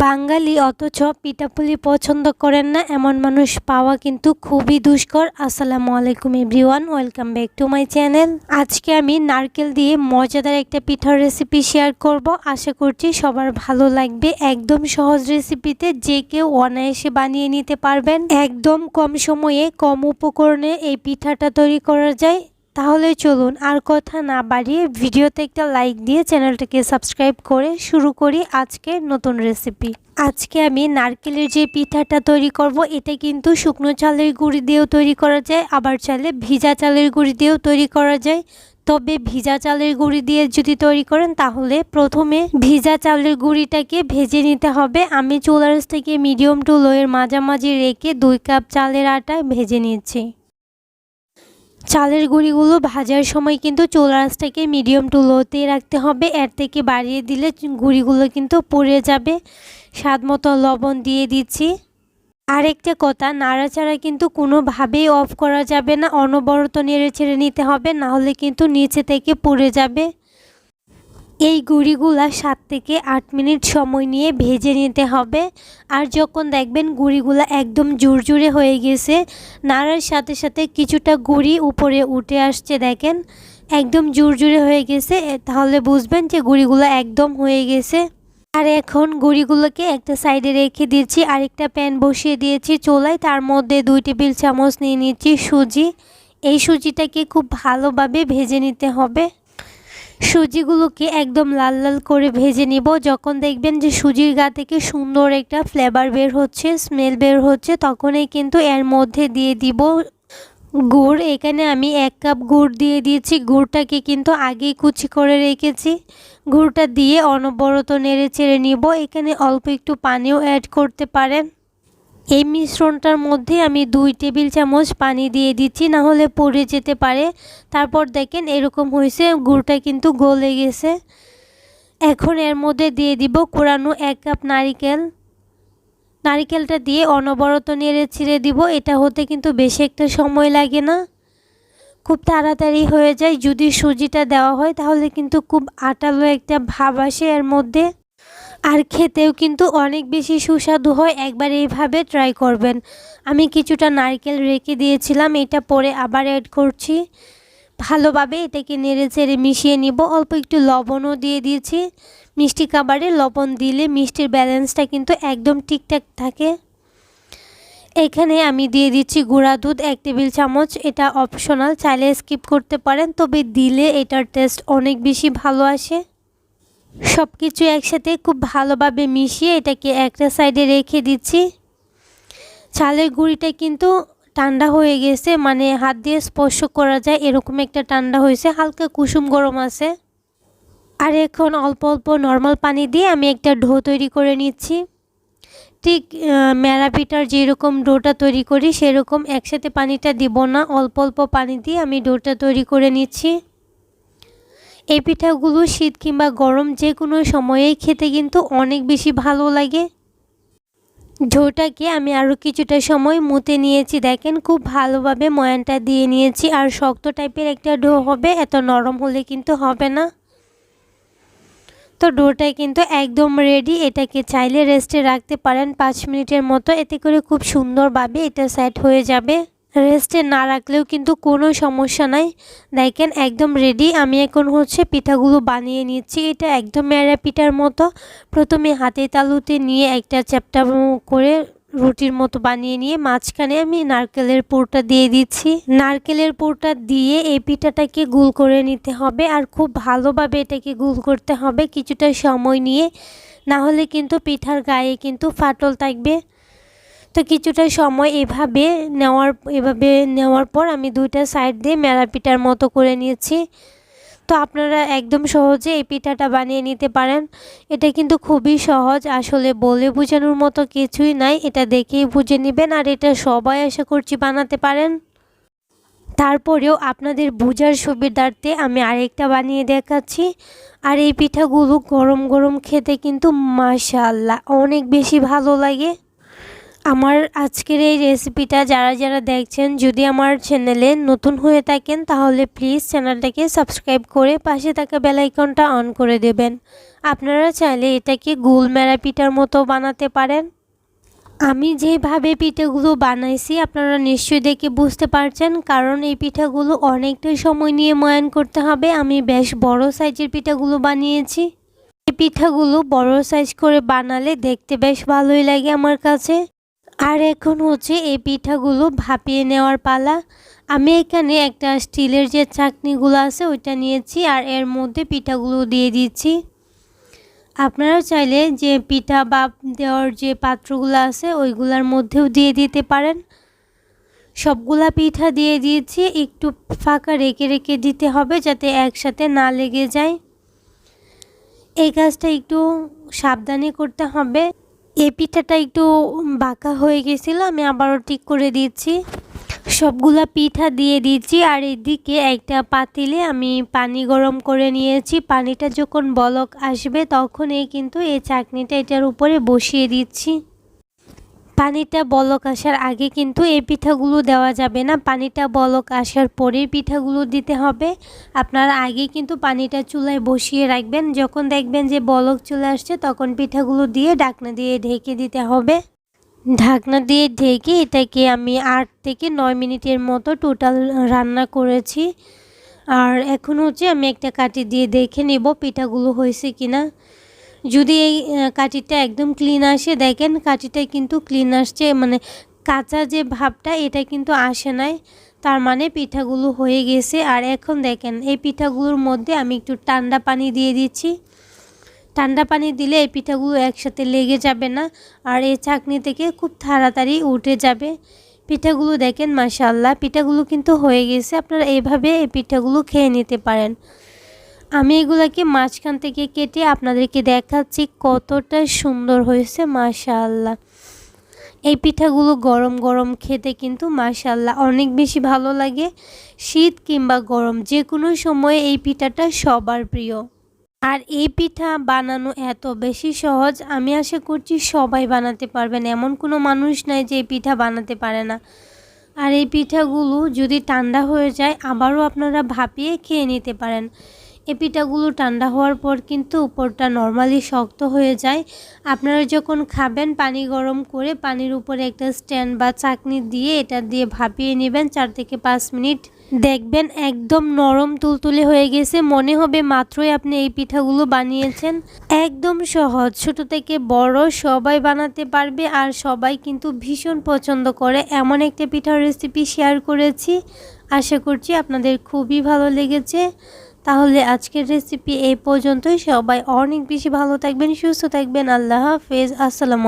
বাঙালি অথচ পিঠাপুলি পছন্দ করেন না, এমন মানুষ পাওয়া কিন্তু খুবই দুষ্কর। আসসালামু আলাইকুম everyone, welcome back to my channel. আজকে আমি নারকেল দিয়ে মজাদার একটা পিঠার রেসিপি শেয়ার করব। আশা করছি সবার ভালো লাগবে। একদম সহজ রেসিপিতে যে কেউ অনায়াসে বানিয়ে নিতে পারবেন। একদম কম সময়ে কম উপকরণে এই পিঠাটা তৈরি করা যায়। তাহলে চলুন আর কথা না বাড়িয়ে ভিডিওতে একটা লাইক দিয়ে চ্যানেলটাকে সাবস্ক্রাইব করে শুরু করি আজকে নতুন রেসিপি আজকে আমি নারকেলের যে পিঠাটা তৈরি করব, এটা কিন্তু শুকনো চালের গুঁড়ি দিয়েও তৈরি করা যায়, আবার চালে ভিজা চালের গুঁড়ি দিয়েও তৈরি করা যায়। তবে ভিজা চালের গুঁড়ি দিয়ে যদি তৈরি করেন, তাহলে প্রথমে ভিজা চালের গুঁড়িটাকে ভেজে নিতে হবে। আমি চুলার থেকে মিডিয়াম টু লোয়ের মাঝামাঝি রেখে দুই কাপ চালের আটা ভেজে নিচ্ছি। চালের গুঁড়িগুলো ভাজার সময় কিন্তু চোলাচটাকে মিডিয়াম টু লোতে রাখতে হবে। এর থেকে বাড়িয়ে দিলে গুঁড়িগুলো কিন্তু পড়ে যাবে। স্বাদ মতো লবণ দিয়ে দিচ্ছি। আরেকটা কথা, নাড়াচাড়া কিন্তু কোনোভাবেই অফ করা যাবে না। অনবরত নেড়ে ছেড়ে নিতে হবে, নাহলে কিন্তু নিচে থেকে পড়ে যাবে। এই গুঁড়িগুলা সাত থেকে আট মিনিট সময় নিয়ে ভেজে নিতে হবে। আর যখন দেখবেন গুঁড়িগুলা একদম জুরজুরে হয়ে গেছে, নাড়ার সাথে সাথে কিছুটা গুঁড়ি উপরে উঠে আসছে দেখেন, একদম জুরজুরে হয়ে গেছে তাহলে বুঝবেন যে গুঁড়িগুলো একদম হয়ে গেছে। আর এখন গুঁড়িগুলোকে একটা সাইডে রেখে দিচ্ছি, আরেকটা প্যান বসিয়ে দিয়েছি চোলায়, তার মধ্যে দুই টেবিল চামচ নিয়ে নিচ্ছি সুজি। এই সুজিটাকে খুব ভালোভাবে ভেজে নিতে হবে। সুজিগুলোকে একদম লাল লাল করে ভেজে নিব। যখন দেখবেন যে সুজির গা থেকে সুন্দর একটা ফ্লেভার বের হচ্ছে স্মেল বের হচ্ছে, তখনই কিন্তু এর মধ্যে দিয়ে দিব গুড়। এখানে আমি এক কাপ গুড় দিয়ে দিয়েছি। গুড়টাকে কিন্তু আগেই কুচি করে রেখেছি। গুড়টা দিয়ে অনবরত নেড়ে চেড়ে নিব। এখানে অল্প একটু পানিও অ্যাড করতে পারেন। এই মিশ্রণটার মধ্যে আমি দুই টেবিল চামচ পানি দিয়ে দিচ্ছি, না হলে পড়ে যেতে পারে। তারপর দেখেন এরকম হয়েছে, গুড়টা কিন্তু গলে গেছে। এখন এর মধ্যে দিয়ে দিব কোরানো এক কাপ নারিকেল। নারিকেলটা দিয়ে অনবরত নেড়ে ছিঁড়ে দিব, এটা হতে কিন্তু বেশি একটা সময় লাগে না। খুব তাড়াতাড়ি হয়ে যায়, যদি সুজিটা দেওয়া হয় তাহলে কিন্তু খুব আটালো একটা ভাব আসে এর মধ্যে। আর খেতেও কিন্তু অনেক বেশি সুস্বাদু হয়, একবার এইভাবে ট্রাই করবেন। আমি কিছুটা নারকেল রেখে দিয়েছিলাম, এটা পরে আবার অ্যাড করছি। ভালোভাবে এটাকে নেড়ে চেড়ে মিশিয়ে নিব। অল্প একটু লবণও দিয়ে দিয়েছি। মিষ্টি খাবারে লবণ দিলে মিষ্টির ব্যালেন্সটা কিন্তু একদম ঠিকঠাক থাকে। এখানে আমি দিয়ে দিচ্ছি গুঁড়া দুধ, এক টেবিল চামচ। এটা অপশনাল চাইলে স্কিপ করতে পারেন, তবে দিলে এটার টেস্ট অনেক বেশি ভালো আসে। সব কিছু একসাথে খুব ভালোভাবে মিশিয়ে এটাকে একটা সাইডে রেখে দিচ্ছি। চালের গুঁড়িটা কিন্তু ঠান্ডা হয়ে গেছে মানে হাত দিয়ে স্পর্শ করা যায় এরকম একটা ঠান্ডা হয়েছে, হালকা কুসুম গরম আছে। আর এখন অল্প অল্প নর্মাল পানি দিয়ে আমি একটা ঢো তৈরি করে নিচ্ছি। ঠিক মেরা পিঠার যেরকম ডোটা তৈরি করি সেরকম একসাথে পানিটা দিব না, অল্প অল্প পানি দিয়ে আমি ডোটা তৈরি করে নিচ্ছি। এই পিঠাগুলো শীত কিংবা গরম যে কোনো সময়েই খেতে কিন্তু অনেক বেশি ভালো লাগে। ঝোটাকে আমি আরও কিছুটা সময় মুতে নিয়েছি, দেখেন খুব ভালোভাবে ময়ানটা দিয়ে নিয়েছি। আর শক্ত টাইপের একটা ডো হবে, এত নরম হলে কিন্তু হবে না। তো ডোটা কিন্তু একদম রেডি এটাকে চাইলে রেস্টে রাখতে পারেন পাঁচ মিনিটের মতো, এতে করে খুব সুন্দরভাবে এটা সেট হয়ে যাবে। রেস্টে না রাখলেও কিন্তু কোনো সমস্যা নাই। দেখেন, একদম রেডি আমি এখন হচ্ছে পিঠাগুলো বানিয়ে নিচ্ছি। এটা একদম মেরা পিঠার মতো। প্রথমে হাতে তালুতে নিয়ে একটা চ্যাপটা করে রুটির মতো বানিয়ে নিয়ে মাঝখানে আমি নারকেলের পুরটা দিয়ে দিচ্ছি। নারকেলের পুরটা দিয়ে এই পিঠাটাকে গুল করে নিতে হবে আর খুব ভালোভাবে এটাকে গুল করতে হবে কিছুটা সময় নিয়ে। না হলে কিন্তু পিঠার গায়ে কিন্তু ফাটল থাকবে। তো কিছুটা সময় এভাবে নেওয়ার এভাবে নেওয়ার পর আমি দুইটা সাইড দিয়ে মেলা পিঠার মতো করে নিয়েছি। তো আপনারা একদম সহজে এই পিঠাটা বানিয়ে নিতে পারেন। এটা কিন্তু খুবই সহজ, আসলে বলে বোঝানোর মতো কিছুই নাই। এটা দেখেই বুঝে নেবেন আর এটা সবাই আশা করছি বানাতে পারেন। তারপরেও আপনাদের বোঝার সুবিধার্থে আমি আরেকটা বানিয়ে দেখাচ্ছি। আর এই পিঠাগুলো গরম গরম খেতে কিন্তু মাশাল্লাহ অনেক বেশি ভালো লাগে। আমার আজকের এই রেসিপিটা যারা যারা দেখছেন, যদি আমার চ্যানেলে নতুন হয়ে থাকেন, তাহলে প্লিজ চ্যানেলটাকে সাবস্ক্রাইব করে পাশে থাকা বেলাইকনটা অন করে দেবেন। আপনারা চাইলে এটাকে গোল মেরা পিঠার মতো বানাতে পারেন। আমি যেভাবে পিঠাগুলো বানাইছি, আপনারা নিশ্চয়ই দেখে বুঝতে পারছেন, কারণ এই পিঠাগুলো অনেকটা সময় নিয়ে ময়ান করতে হবে। আমি বেশ বড় সাইজের পিঠাগুলো বানিয়েছি। এই পিঠাগুলো বড় সাইজ করে বানালে দেখতে বেশ ভালোই লাগে আমার কাছে। আর এখন হচ্ছে এই পিঠাগুলো ভাপিয়ে নেওয়ার পালা। আমি এখানে একটা স্টিলের যে চাকনিগুলো আছে, ওইটা নিয়েছি আর এর মধ্যে পিঠাগুলো দিয়ে দিচ্ছি। আপনারা চাইলে যে পিঠা বা দেওয়ার যে পাত্রগুলো আছে, ওইগুলোর মধ্যেও দিয়ে দিতে পারেন। সবগুলা পিঠা দিয়ে দিয়েছি, একটু ফাঁকা রেখে রেখে দিতে হবে যাতে একসাথে না লেগে যায়। এই কাজটা একটু সাবধানে করতে হবে। এই পিঠাটা একটু বাঁকা হয়ে গেছিল, আমি আবারও ঠিক করে দিচ্ছি। সবগুলা পিঠা দিয়ে দিচ্ছি, আর এদিকে একটা পাতিলে আমি পানি গরম করে নিয়েছি। পানিটা যখন বলক আসবে, তখনই কিন্তু এই চাটনিটা এটার উপরে বসিয়ে দিচ্ছি। পানিটা বলক আসার আগে কিন্তু এই পিঠাগুলো দেওয়া যাবে না। পানিটা বলক আসার পরেই পিঠাগুলো দিতে হবে। আপনারা আগে কিন্তু পানিটা চুলায় বসিয়ে রাখবেন। যখন দেখবেন যে বলক চলে আসছে, তখন পিঠাগুলো দিয়ে ডাকনা দিয়ে ঢেকে দিতে হবে। ঢাকনা দিয়ে ঢেকে এটাকে আমি আট থেকে নয় মিনিটের মতো টোটাল রান্না করেছি। আর এখন হচ্ছে আমি একটা কাটি দিয়ে দেখে নেব পিঠাগুলো হয়েছে কিনা। যদি এই কাঠিটা একদম ক্লিন আসে, দেখেন কাঠিটা কিন্তু ক্লিন আসছে মানে কাঁচা যে ভাবটা, এটা কিন্তু আসে নাই। তার মানে পিঠাগুলো হয়ে গেছে। আর এখন দেখেন, এই পিঠাগুলোর মধ্যে আমি একটু ঠান্ডা পানি দিয়ে দিচ্ছি। ঠান্ডা পানি দিলে এই পিঠাগুলো একসাথে লেগে যাবে না, আর এই চাকনি থেকে খুব তাড়াতাড়ি উঠে যাবে। পিঠাগুলো দেখেন মাশাল্লাহ পিঠাগুলো কিন্তু হয়ে গেছে। আপনারা এইভাবে এই পিঠাগুলো খেয়ে নিতে পারেন। আমি এগুলাকে মাঝখান থেকে কেটে আপনাদেরকে দেখাচ্ছি কতটা সুন্দর হয়েছে মাশাল্লাহ এই পিঠাগুলো গরম গরম খেতে কিন্তু মাশাল্লাহ অনেক বেশি ভালো লাগে, শীত কিংবা গরম যে কোনো সময়ে এই পিঠাটা সবার প্রিয়। আর এই পিঠা বানানো এত বেশি সহজ, আমি আশা করছি সবাই বানাতে পারবেন, এমন কোনো মানুষ নাই যে এই পিঠা বানাতে পারে না। আর এই পিঠাগুলো যদি ঠান্ডা হয়ে যায়, আবারও আপনারা ভাপিয়ে খেয়ে নিতে পারেন। এই পিঠাগুলো ঠান্ডা হওয়ার পর কিন্তু উপরটা নর্মালি শক্ত হয়ে যায়। আপনারা যখন খাবেন, পানি গরম করে পানির উপরে একটা স্ট্যান্ড বা চাকনি দিয়ে এটা দিয়ে ভাপিয়ে নেবেন, চার থেকে পাঁচ মিনিট। দেখবেন একদম নরম তুলতুলে হয়ে গেছে। মনে হবে মাত্রই আপনি এই পিঠাগুলো বানিয়েছেন। একদম সহজ, ছোট থেকে বড়, সবাই বানাতে পারবে আর সবাই কিন্তু ভীষণ পছন্দ করে। এমন একটা পিঠার রেসিপি শেয়ার করেছি। আশা করছি আপনাদের খুবই ভালো লেগেছে। তাহলে আজকের রেসিপি এই পর্যন্তই। সবাই অনেক বেশি ভালো থাকবেন, সুস্থ থাকবেন। আল্লাহ হাফেজ। আসসালাম